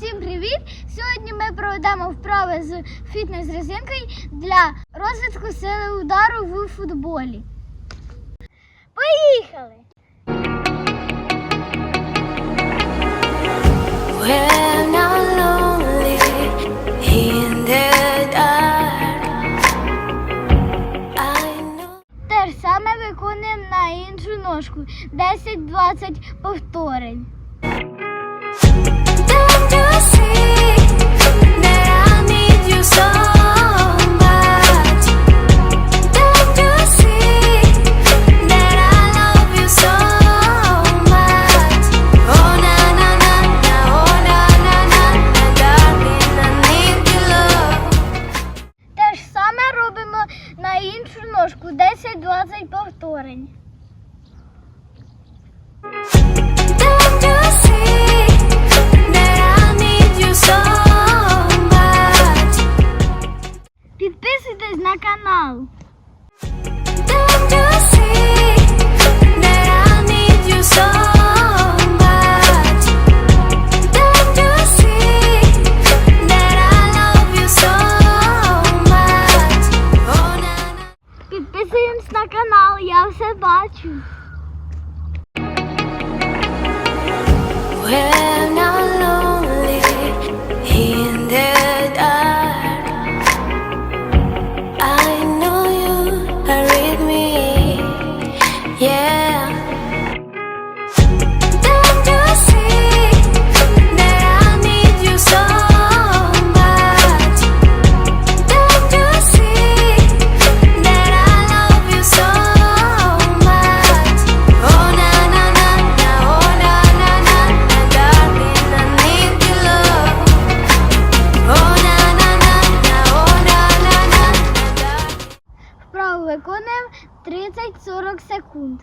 Всім привіт! Сьогодні ми проведемо вправи з фітнес-резинкою для розвитку сили удару в футболі. Поїхали! Те ж саме виконуємо на іншу ножку. 10-20 повторень. На іншу ножку 10-20 повторень. собачу. We're not lonely in the dark. I know you are with me. Yeah. виконуємо 30-40 секунд.